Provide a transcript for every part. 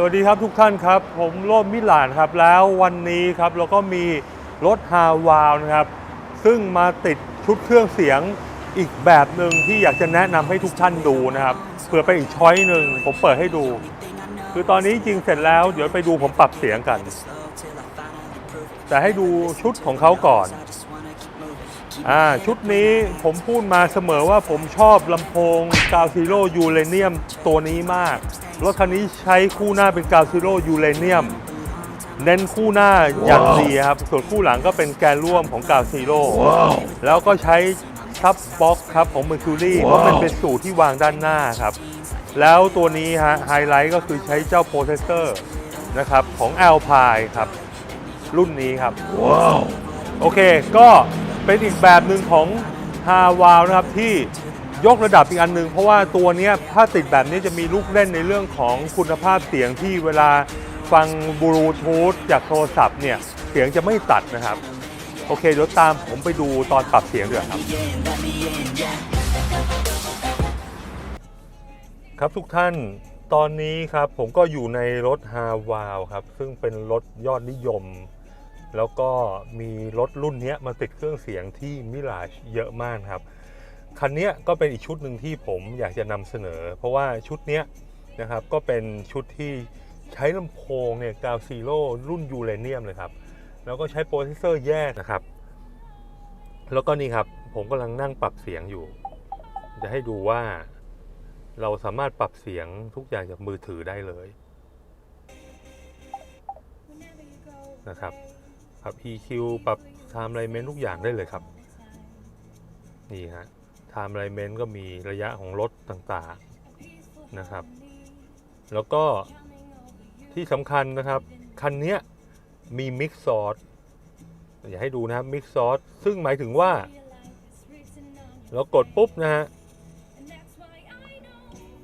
สวัสดีครับทุกท่านครับ ผมโรมมิลานครับ แล้ววันนี้ครับเราก็มีรถฮาวาวนะครับ ซึ่งมาติดชุดเครื่องเสียงอีกแบบหนึ่งที่อยากจะแนะนำให้ทุกท่านดูนะครับเผื่อไปอีกช้อยหนึ่งผมเปิดให้ดู คือตอนนี้จริงเสร็จแล้วเดี๋ยวไปดูผมปรับเสียงกัน แต่ให้ดูชุดของเขาก่อนอ่าชุดนี้ผมพูดมาเสมอว่าผมชอบลำโพงกาวซีโร่ยูเรเนียมตัวนี้มาก รถคันนี้ใช้คู่หน้าเป็นกาวซีโร่ยูเรเนียม เน้นคู่หน้าอย่างดีครับ ส่วนคู่หลังก็เป็นแกนร่วมของกาวซีโร่แล้วก็ใช้ซับบ็อกครับของ Mercury เพราะมันเป็นสูตรที่วางด้านหน้าครับ แล้วตัวนี้ฮะไฮไลท์ก็คือใช้เจ้าโปรเซสเซอร์นะครับของ Alpine ครับ รุ่นนี้ครับโอเค ก็เป็นอีกแบบหนึ่งของฮาวาวนะครับที่ ยกระดับอีกอันหนึ่งเพราะว่าตัวนี้ถ้าติดแบบนี้จะมีลูกเล่นในเรื่องของคุณภาพเสียงที่เวลาฟังบลูทูธจากโทรศัพท์เนี่ย เสียงจะไม่ตัดนะครับ โอเคเดี๋ยวตามผมไปดูตอนปรับเสียงด้วยครับ ครับทุกท่านตอนนี้ครับผมก็อยู่ในรถฮาวาวครับ ซึ่งเป็นรถยอดนิยม แล้วก็มีรถรุ่นนี้มาติดเครื่องเสียงที่มิลาชเยอะมากครับ คันนี้ก็เป็นอีกชุดหนึ่งที่ผมอยากจะนำเสนอ เพราะว่าชุดนี้นะครับก็เป็นชุดที่ใช้ลำโพงเนี่ยกาวซีโร่รุ่นยูเรเนียมเลยครับ แล้วก็ใช้โปรเซสเซอร์แยกนะครับ แล้วก็นี่ครับ ผมกำลังนั่งปรับเสียงอยู่ จะให้ดูว่าเราสามารถปรับเสียงทุกอย่างจากมือถือได้เลยนะครับ ปรับ EQ ปรับ Time Alignment ทุกอย่างได้เลยครับ นี่ฮะ Time Alignment ก็มีระยะของรถต่างๆนะครับ แล้วก็ที่สำคัญนะครับ คันนี้มี Mix Source อยากให้ดูนะครับ Mix Source ซึ่งหมายถึงว่า เรากดปุ๊บนะฮะ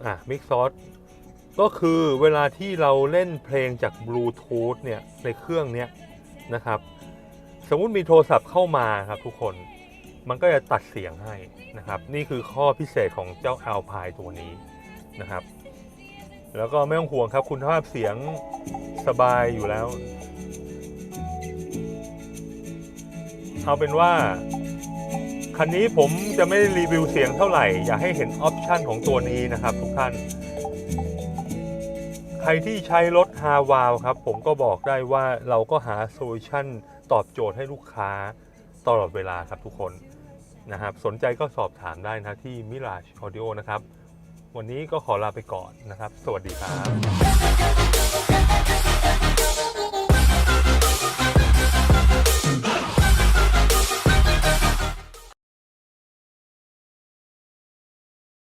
อะ Mix Source ก็คือเวลาที่เราเล่นเพลงจากบลูทูธเนี่ยในเครื่องเนี้ยนะครับ สมมุติมีโทรศัพท์เข้ามาครับทุกคน มันก็จะตัดเสียงให้นะครับ นี่คือข้อพิเศษของเจ้า Alpine ตัวนี้นะครับ แล้วก็ไม่ต้องห่วงครับ คุณภาพเสียงสบายอยู่แล้ว เอาเป็นว่า คันนี้ผมจะไม่รีวิวเสียงเท่าไหร่ อยากให้เห็นออปชันของตัวนี้นะครับทุกท่าน ใครที่ใช้รถฮาวาวครับ ผมก็บอกได้ว่าเราก็หาโซลูชันตอบโจทย์ให้ลูกค้าตลอดเวลาครับทุกคน นะครับ สนใจก็สอบถามได้นะที่ Mirage Audio นะครับ วันนี้ก็ขอลาไปก่อนนะครับ สวัสดีครับ